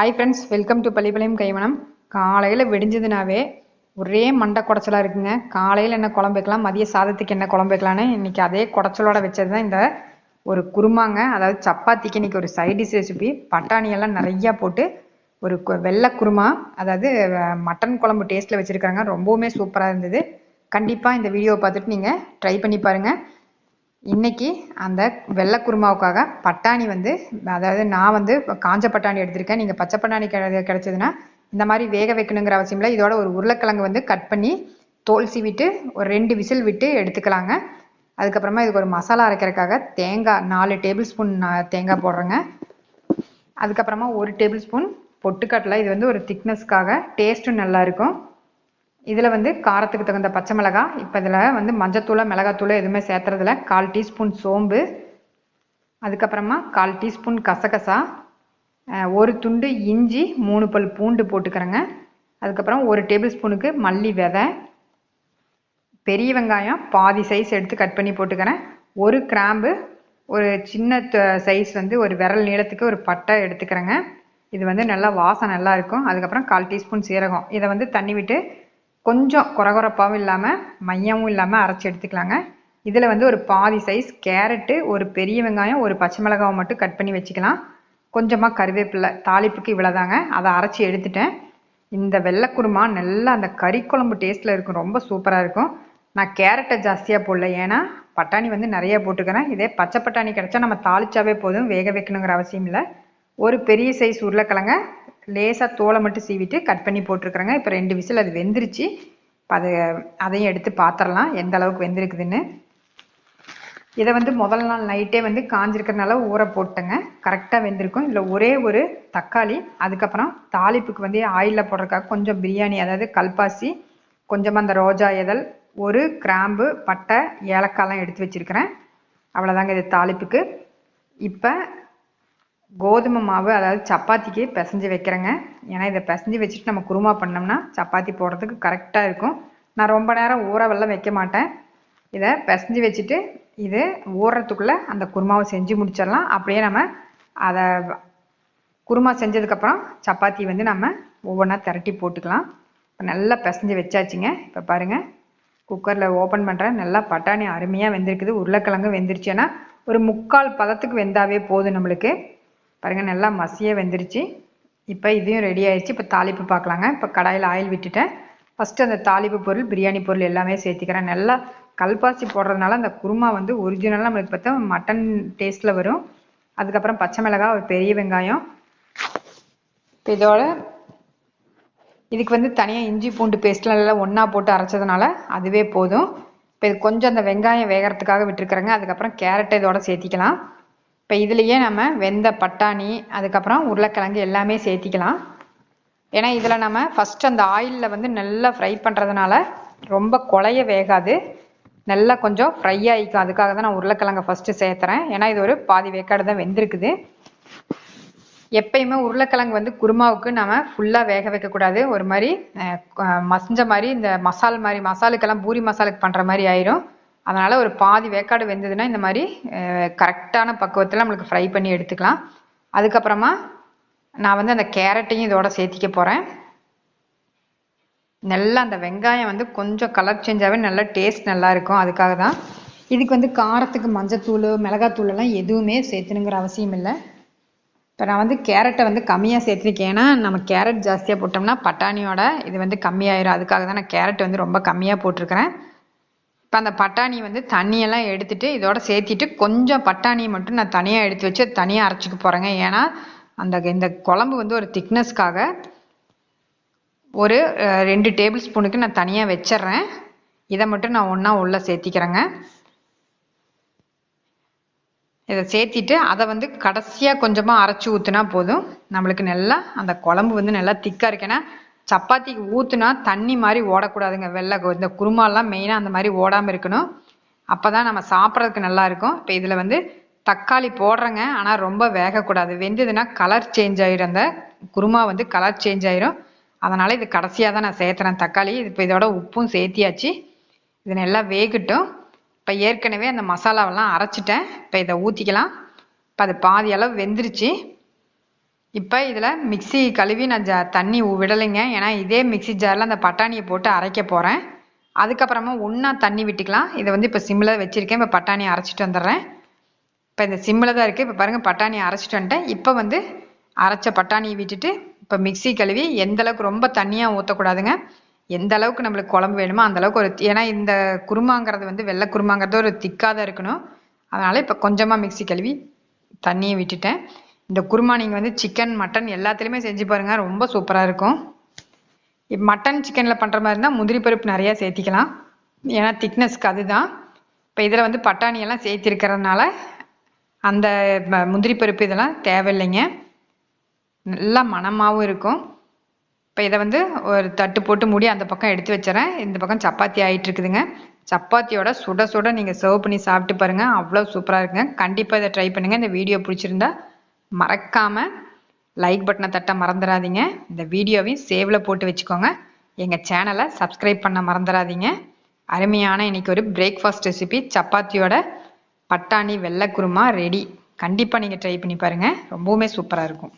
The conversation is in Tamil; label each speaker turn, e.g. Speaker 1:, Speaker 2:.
Speaker 1: Hi friends welcome to Pallipalayam கைவனம் காலையில் விடிஞ்சதுனாவே ஒரே மண்டை குடைச்சலாக இருக்குங்க. காலையில் என்ன குழம்பு வைக்கலாம் மதிய சாதத்துக்கு என்ன குழம்பு வைக்கலான்னு இன்றைக்கி அதே குடைச்சலோட வச்சது தான் இந்த ஒரு குருமாங்க. அதாவது சப்பாத்திக்கு இன்னைக்கு ஒரு சைடிஷ் ரெசிபி பட்டாணி எல்லாம் நிறையா போட்டு ஒரு கு- வெள்ளை குருமா அதாவது மட்டன் குழம்பு டேஸ்ட்டில் வச்சுருக்காங்க ரொம்பவுமே சூப்பராக இருந்தது. கண்டிப்பாக இந்த வீடியோவை பார்த்துட்டு நீங்கள் ட்ரை பண்ணி பாருங்கள் இன்னைக்கு அந்த வெள்ளை குருமாவுக்காக பட்டாணி வந்து அதாவது நான் வந்து காஞ்ச பட்டாணி எடுத்திருக்கேன். நீங்கள் பச்சை பட்டாணி கிடை கிடைச்சதுன்னா இந்த மாதிரி வேக வைக்கணுங்கிற அவசியம் இல்லை இதோட ஒரு உருளைக்கிழங்கு வந்து கட் பண்ணி தோல் சீவிட்டு ஒரு ரெண்டு விசில் விட்டு எடுத்துக்கலாங்க. அதுக்கப்புறமா இதுக்கு ஒரு மசாலா அரைக்கிறதுக்காக தேங்காய் நாலு டேபிள் ஸ்பூன் தேங்காய் போடுறேங்க. அதுக்கப்புறமா ஒரு டேபிள் ஸ்பூன் பொட்டுக்கடலை. இது வந்து ஒரு திக்னஸ்க்காக டேஸ்ட்டும் நல்லா இருக்கும். இதில் வந்து காரத்துக்கு தகுந்த பச்சை மிளகாய் இப்போ இதில் வந்து மஞ்சத்தூளை மிளகாத்தூளை எதுவுமே சேர்த்துறதில்ல. கால் டீஸ்பூன் சோம்பு அதுக்கப்புறமா கால் டீஸ்பூன் கசகசா ஒரு துண்டு இஞ்சி மூணு பல் பூண்டு போட்டுக்கிறேங்க. அதுக்கப்புறம் ஒரு டேபிள் ஸ்பூனுக்கு மல்லி விதை பெரிய வெங்காயம் பாதி சைஸ் எடுத்து கட் பண்ணி போட்டுக்கிறேன். ஒரு கிராம்பு ஒரு சின்ன சைஸ் வந்து ஒரு விரல் நீளத்துக்கு ஒரு பட்டை எடுத்துக்கிறேங்க. இது வந்து நல்லா வாசம் நல்லா இருக்கும். அதுக்கப்புறம் கால் டீஸ்பூன் சீரகம். இதை வந்து தண்ணி விட்டு கொஞ்சம் குறகுறப்பாகவும் இல்லாமல் மையமும் இல்லாமல் அரைச்சி எடுத்துக்கலாங்க. இதில் வந்து ஒரு பாதி சைஸ் கேரட்டு ஒரு பெரிய வெங்காயம் ஒரு பச்சை மிளகாவை மட்டும் கட் பண்ணி வச்சுக்கலாம். கொஞ்சமாக கருவேப்பிலை தாளிப்புக்கு இவ்வளோதாங்க அதை அரைச்சி எடுத்துட்டேன். இந்த வெள்ளைக்குருமா நல்லா அந்த கறி குழம்பு டேஸ்ட்டில் இருக்கும். ரொம்ப சூப்பராக இருக்கும். நான் கேரட்டை ஜாஸ்தியாக போடல. ஏன்னா பட்டாணி வந்து நிறைய போட்டுக்கிறேன். இதே பச்சை பட்டாணி கிடச்சா நம்ம தாளிச்சாவே போதும். வேக வைக்கணுங்கிற அவசியம் இல்லை. ஒரு பெரிய சைஸ் உருளைக்கிழங்க லேசாக தோலை மட்டும் சீவிட்டு கட் பண்ணி போட்டிருக்கிறேங்க. இப்போ ரெண்டு விசில் அது வெந்துருச்சு. அதை அது அதையும் எடுத்து பார்த்துடலாம் எந்த அளவுக்கு வெந்திருக்குதுன்னு. இதை வந்து முதல் நாள் நைட்டே வந்து காஞ்சிருக்கிறதுனால ஊற போட்டேங்க. கரெக்டாக வெந்திருக்கும். இதில் ஒரே ஒரு தக்காளி அதுக்கப்புறம் தாளிப்புக்கு வந்து ஆயிலில் போடுறதுக்காக கொஞ்சம் பிரியாணி அதாவது கல்பாசி கொஞ்சமாக அந்த ரோஜா இதழ் ஒரு கிராம்பு பட்டை ஏலக்காய்லாம் எடுத்து வச்சிருக்கிறேன். அவ்வளோதாங்க இது தாளிப்புக்கு. இப்போ கோதுமை மாவு அதாவது சப்பாத்திக்கு பிசைஞ்சு வைக்கிறேங்க. ஏன்னா இதை பிசைஞ்சு வச்சுட்டு நம்ம குருமா பண்ணோம்னா சப்பாத்தி போடுறதுக்கு கரெக்டாக இருக்கும். நான் ரொம்ப நேரம் ஊற வெள்ளம் வைக்க மாட்டேன். இதை பிசைஞ்சு வச்சுட்டு இது ஊறுறதுக்குள்ளே அந்த குருமாவை செஞ்சு முடிச்சிடலாம். அப்படியே நம்ம அதை குருமா செஞ்சதுக்கப்புறம் சப்பாத்தி வந்து நம்ம ஒவ்வொன்றா திரட்டி போட்டுக்கலாம். இப்போ நல்லா பிசைஞ்சு வச்சாச்சுங்க. இப்போ பாருங்கள் குக்கரில் ஓப்பன் பண்ணுறேன் நல்லா பட்டாணி அருமையாக வெந்திருக்குது. உருளைக்கிழங்கு வெந்துருச்சு ஏன்னா ஒரு முக்கால் பதத்துக்கு வெந்தாவே போதும் நம்மளுக்கு. பாருங்கள் நல்லா மசியே வெந்துருச்சு. இப்போ இதையும் ரெடி ஆயிடுச்சு இப்போ தாளிப்பு பார்க்கலாங்க இப்போ கடாயில் ஆயில் விட்டுட்டேன். ஃபஸ்ட்டு அந்த தாளிப்பு பொருள் பிரியாணி பொருள் எல்லாமே சேர்த்திக்கிறேன். நல்லா கல்பாசி போடுறதுனால அந்த குருமா வந்து ஒரிஜினலாக நம்மளுக்கு பார்த்தா மட்டன் டேஸ்ட்டில் வரும். அதுக்கப்புறம் பச்சை மிளகாய் ஒரு பெரிய வெங்காயம். இப்போ இதோட இதுக்கு வந்து தனியாக இஞ்சி பூண்டு பேஸ்ட்லாம் எல்லாம் ஒன்றா போட்டு அரைச்சதுனால அதுவே போதும். இப்போ இது கொஞ்சம் அந்த வெங்காயம் வேகறதுக்காக விட்டுருக்குறேங்க. அதுக்கப்புறம் கேரட்டை இதோட சேர்த்திக்கலாம். இப்போ இதுலேயே நம்ம வெந்த பட்டாணி அதுக்கப்புறம் உருளைக்கிழங்கு எல்லாமே சேர்த்திக்கலாம். ஏன்னா இதில் நம்ம ஃபஸ்ட் அந்த ஆயிலில் வந்து நல்லா ஃப்ரை பண்ணுறதுனால ரொம்ப குழைய வேகாது. நல்லா கொஞ்சம் ஃப்ரை ஆகிக்கும் அதுக்காக தான் நான் உருளைக்கிழங்கை ஃபஸ்ட்டு சேர்த்துறேன். ஏன்னா இது ஒரு பாதி வேக்காடு தான் வெந்திருக்குது. எப்பயுமே உருளைக்கிழங்கு வந்து குருமாவுக்கு நம்ம ஃபுல்லாக வேக வைக்கக்கூடாது ஒரு மாதிரி மசஞ்ச மசிஞ்ச மாதிரி இந்த மசால் மாதிரி மசாலுக்கெல்லாம் பூரி மசாலுக்கு பண்ணுற மாதிரி ஆயிரும். அதனால் ஒரு பாதி வேக்காடு வெந்ததுன்னா இந்த மாதிரி கரெக்டான பக்குவத்தில் நம்மளுக்கு ஃப்ரை பண்ணி எடுத்துக்கலாம். அதுக்கப்புறமா நான் வந்து அந்த கேரட்டையும் இதோட சேர்த்திக்க போகிறேன் நல்லா அந்த வெங்காயம் வந்து கொஞ்சம் கலர் சேஞ்சாகவே நல்லா டேஸ்ட் நல்லா இருக்கும். அதுக்காக தான் இதுக்கு வந்து காரத்துக்கு மஞ்சத்தூள் மிளகாத்தூள் எல்லாம் எதுவுமே சேர்த்துணுங்கிற அவசியம் இல்லை. இப்போ நான் வந்து கேரட்டை வந்து கம்மியாக சேர்த்துருக்கேன். ஏன்னா நம்ம கேரட் ஜாஸ்தியாக போட்டோம்னா பட்டாணியோட இது வந்து கம்மியாயிரும். அதுக்காக தான் நான் கேரட் வந்து ரொம்ப கம்மியாக போட்டிருக்கிறேன். இப்போ அந்த பட்டாணி வந்து தண்ணியெல்லாம் எடுத்துட்டு இதோட சேர்த்திட்டு கொஞ்சம் பட்டாணியை மட்டும் நான் தனியாக எடுத்து வச்சு தனியாக அரைச்சிக்க போகிறேங்க ஏன்னா அந்த இந்த குழம்பு வந்து ஒரு திக்னஸ்க்காக ஒரு ரெண்டு டேபிள் ஸ்பூனுக்கு நான் தனியாக வச்சிடுறேன். இதை மட்டும் நான் ஒன்றா உள்ளே சேர்த்திக்கிறேங்க. இதை சேர்த்திட்டு அதை வந்து கடைசியாக கொஞ்சமாக அரைச்சி ஊற்றுனா போதும். நம்மளுக்கு நல்லா அந்த குழம்பு வந்து நல்லா திக்காக இருக்கேன்னா சப்பாத்திக்கு ஊற்றுனா தண்ணி மாதிரி ஓடக்கூடாதுங்க. வெள்ளை இந்த குருமாலாம் மெயினாக அந்த மாதிரி ஓடாமல் இருக்கணும். அப்போ தான் நம்ம சாப்பிட்றதுக்கு நல்லாயிருக்கும் இப்போ இதில் வந்து தக்காளி போடுறேங்க. ஆனால் ரொம்ப வேகக்கூடாது. வெந்ததுன்னா கலர் சேஞ்ச் ஆயிடும் அந்த குருமா வந்து கலர் சேஞ்ச் ஆயிரும். அதனால் இது கடைசியாக தான் நான் சேர்த்துறேன் தக்காளி. இது இப்போ இதோட உப்பும் சேர்த்தியாச்சு. இது நல்லா வேகட்டும். இப்போ ஏற்கனவே அந்த மசாலாவெல்லாம் அரைச்சிட்டேன். இப்போ இதை ஊற்றிக்கலாம் இப்போ அது பாதி அளவு வெந்துருச்சு. இப்போ இதில் மிக்ஸி கழுவி நான் ஜா தண்ணி விடலைங்க. ஏன்னா இதே மிக்ஸி ஜாரில் அந்த பட்டாணியை போட்டு அரைக்க போகிறேன் அதுக்கப்புறமா ஒன்றா தண்ணி விட்டுக்கலாம். இதை வந்து இப்போ சிம்மில் வச்சுருக்கேன். இப்போ பட்டாணியை அரைச்சிட்டு வந்துடுறேன். இப்போ இந்த சிம்மில் தான் இருக்குது இப்போ பாருங்கள் பட்டாணியை அரைச்சிட்டு வந்துட்டேன். இப்போ வந்து அரைச்ச பட்டாணியை விட்டுட்டு இப்போ மிக்ஸி கழுவி எந்த அளவுக்கு ரொம்ப தண்ணியாக ஊற்றக்கூடாதுங்க எந்த அளவுக்கு நம்மளுக்கு குழம்பு வேணுமோ அந்தளவுக்கு ஒரு ஏன்னா இந்த குருமாங்கிறது வந்து வெள்ளை குருமாங்கிறது ஒரு திக்காக தான் இருக்கணும். அதனால் இப்போ கொஞ்சமாக மிக்ஸி கழுவி தண்ணியை விட்டுட்டேன். இந்த குருமா நீங்கள் வந்து சிக்கன் மட்டன் எல்லாத்துலேயுமே செஞ்சு பாருங்கள் ரொம்ப சூப்பராக இருக்கும். மட்டன் சிக்கனில் பண்ணுற மாதிரி இருந்தால் முந்திரி பருப்பு நிறையா சேர்த்திக்கலாம். ஏன்னா திக்னஸ்க்கு அதுதான். இப்போ இதில் வந்து பட்டாணி எல்லாம் சேர்த்திருக்கிறதுனால அந்த முந்திரி பருப்பு இதெல்லாம் தேவையில்லைங்க. நல்லா மணமாகவும் இருக்கும். இப்போ இதை வந்து ஒரு தட்டு போட்டு மூடி அந்த பக்கம் எடுத்து வச்சிடறேன். இந்த பக்கம் சப்பாத்தி ஆயிட்டு இருக்குதுங்க. சப்பாத்தியோட சுட சுட நீங்கள் சர்வ் பண்ணி சாப்பிட்டு பாருங்க. அவ்வளோ சூப்பராக இருக்குங்க. கண்டிப்பாக இதை ட்ரை பண்ணுங்க. இந்த வீடியோ பிடிச்சிருந்தா மறக்காமல் லைக் பட்டனை தட்ட மறந்துடாதீங்க இந்த வீடியோவையும் சேவில் போட்டு வச்சுக்கோங்க. எங்கள் சேனலை சப்ஸ்கிரைப் பண்ண மறந்துடாதீங்க அருமையான இன்னைக்கு ஒரு பிரேக்ஃபாஸ்ட் ரெசிபி சப்பாத்தியோட பட்டாணி வெள்ளை குருமா ரெடி கண்டிப்பாக நீங்கள் ட்ரை பண்ணி பாருங்கள் ரொம்பவுமே சூப்பராக இருக்கும்.